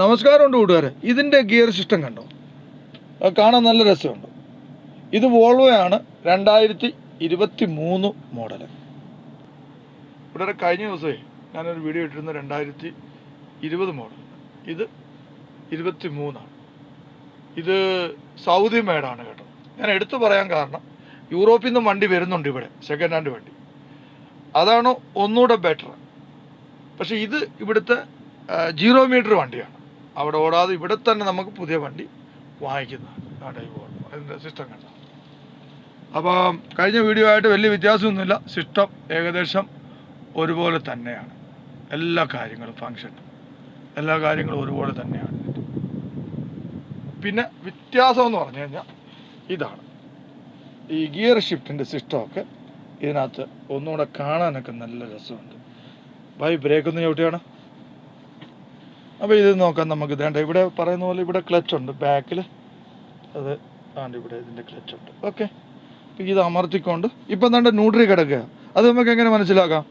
നമസ്കാരമുണ്ട് കൂട്ടുകാരെ. ഇതിന്റെ ഗിയർ സിസ്റ്റം കണ്ടോ? കാണാൻ നല്ല രസമുണ്ട്. ഇത് വോൾവോയാണ് രണ്ടായിരത്തി ഇരുപത്തി മൂന്ന് മോഡൽ ഇവിടെ കഴിഞ്ഞ ദിവസമേ ഞാനൊരു വീഡിയോ ഇട്ടിരുന്ന രണ്ടായിരത്തി ഇരുപത് മോഡൽ ഇത് ഇരുപത്തി മൂന്നാണ് ഇത് സൗദി മേഡാണ് കേട്ടോ. ഞാൻ എടുത്തു പറയാൻ കാരണം യൂറോപ്പിൽ നിന്നും വണ്ടി വരുന്നുണ്ട് ഇവിടെ സെക്കൻഡ് ഹാൻഡ് വണ്ടി. അതാണ് ഒന്നുകൂടെ ബെറ്റർ പക്ഷേ ഇത് ഇവിടുത്തെ ജീറോ മീറ്റർ വണ്ടിയാണ്. അവിടെ ഓടാതെ ഇവിടെ തന്നെ നമുക്ക് പുതിയ വണ്ടി വാങ്ങിക്കുന്നതാണ് അതിന്റെ സിസ്റ്റം കണ്ട? അപ്പം കഴിഞ്ഞ വീഡിയോ ആയിട്ട് വലിയ വ്യത്യാസമൊന്നുമില്ല. സിസ്റ്റം ഏകദേശം ഒരുപോലെ തന്നെയാണ്. എല്ലാ കാര്യങ്ങളും ഫങ്ഷൻ എല്ലാ കാര്യങ്ങളും ഒരുപോലെ തന്നെയാണ്. പിന്നെ വ്യത്യാസം എന്ന് പറഞ്ഞു കഴിഞ്ഞാൽ ഇതാണ്. ഈ ഗിയർ ഷിഫ്റ്റിന്റെ സിസ്റ്റമൊക്കെ ഇതിനകത്ത് ഒന്നുകൂടെ കാണാനൊക്കെ നല്ല രസമുണ്ട്. ബൈ ബ്രേക്ക് ഒന്ന് ചവിട്ടിയാണ്? അപ്പോൾ ഇത് നോക്കാം നമുക്ക്. ഇതേണ്ട ഇവിടെ പറയുന്ന പോലെ ഇവിടെ ക്ലച്ച് ഉണ്ട്. ബാക്കിൽ അത് ആണ്ട് ഇവിടെ ഇതിന്റെ ക്ലച്ച് ഉണ്ട്. ഓക്കെ ഇത് അമർത്തിക്കൊണ്ട് ഇപ്പം എന്താണ്ട് ന്യൂട്രി കിടക്കുക. അത് നമുക്ക് എങ്ങനെ മനസ്സിലാക്കാം?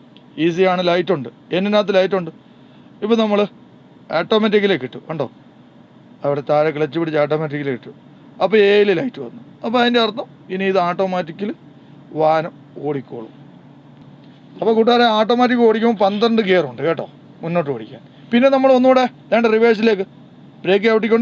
ഈസിയാണ് ലൈറ്റ് ഉണ്ട്. എന്നിനകത്ത് ലൈറ്റ് ഉണ്ട്. ഇപ്പം നമ്മൾ ഓട്ടോമാറ്റിക്കലേക്ക് കിട്ടും കണ്ടോ? അവിടെ താഴെ ക്ലച്ച് പിടിച്ച് ഓട്ടോമാറ്റിക്കലി കിട്ടും അപ്പോൾ എയിൽ ലൈറ്റ് വന്നു. അപ്പോൾ അതിന്റെ അർത്ഥം ഇനി ഇത് ഓട്ടോമാറ്റിക്കലി വാഹനം ഓടിക്കോളും. അപ്പോൾ കൂട്ടുകാരെ ഓട്ടോമാറ്റിക് ഓടിക്കുമ്പോൾ പന്ത്രണ്ട് ഗിയർ ഉണ്ട് കേട്ടോ. മുന്നോട്ട് ഓടിക്കാൻ. പിന്നെ നമ്മൾ ഒന്നുകൂടെ രണ്ട് റിവേഴ്സിലേക്ക് ബ്രേക്ക് ഔട്ടിക്കൊണ്ട്